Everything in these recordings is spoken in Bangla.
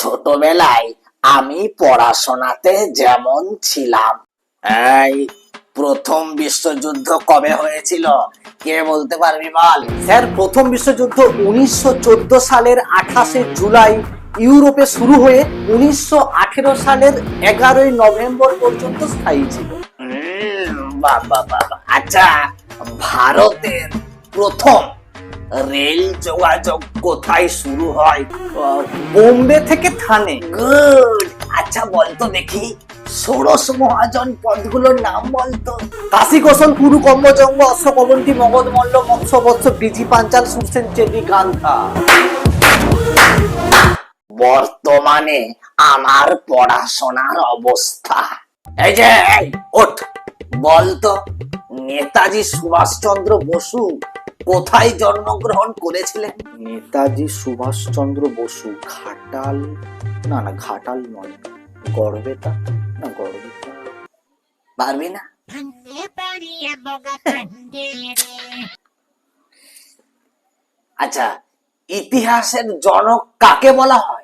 ছোটবেলায় আমি পড়াশোনাতে যেমন ছিলাম। এই প্রথম বিশ্বযুদ্ধ কবে হয়েছিল? কে বলতে পারবি বল? স্যার প্রথম বিশ্বযুদ্ধ উনিশশো সালের আঠাশে জুলাই ইউরোপে শুরু হয়ে উনিশশো আঠেরো সালের এগারোই নভেম্বর পর্যন্ত স্থায়ী ছিল। বাহ, বাহ। আচ্ছা ভারতের প্রথম রেল যোগাযোগ কোথায় শুরু হয়? বোম্বে থেকে থানে। গুড। আচ্ছা বলতো দেখি। ষোড়শ মহাজন পদগুলোর নাম বলতো কাশী কোশল কুরু কম্বজঙ্গ অশ্ব কবন্তী মগধ মল্ল মৎস্য বৎস বিজি পাঞ্চাল সুরসেন গান্ধা বর্তমানে আমার পড়াশোনার অবস্থা। এই যে ওঠ। বলতো নেতাজি সুভাষচন্দ্র বসু কোথায় জন্মগ্রহণ করেছিলেন? নেতাজি সুভাষচন্দ্র বসু ঘাটাল না না ঘাটাল নয় গড়বেতা না গড়বেতা পারবি না. আচ্ছা ইতিহাসের জনক কাকে বলা হয়?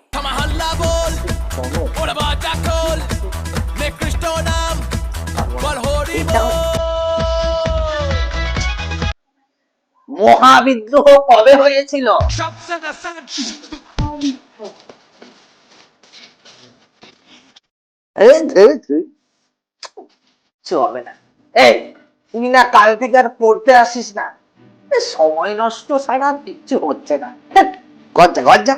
মহাবিদ্রোহ কবে হয়েছিল। চলবে না। এই তুই না কাল থেকে আর পড়তে আসিস না। সময় নষ্ট ছাড়া কিচ্ছু হচ্ছে না। গজ্জা গজ্জা।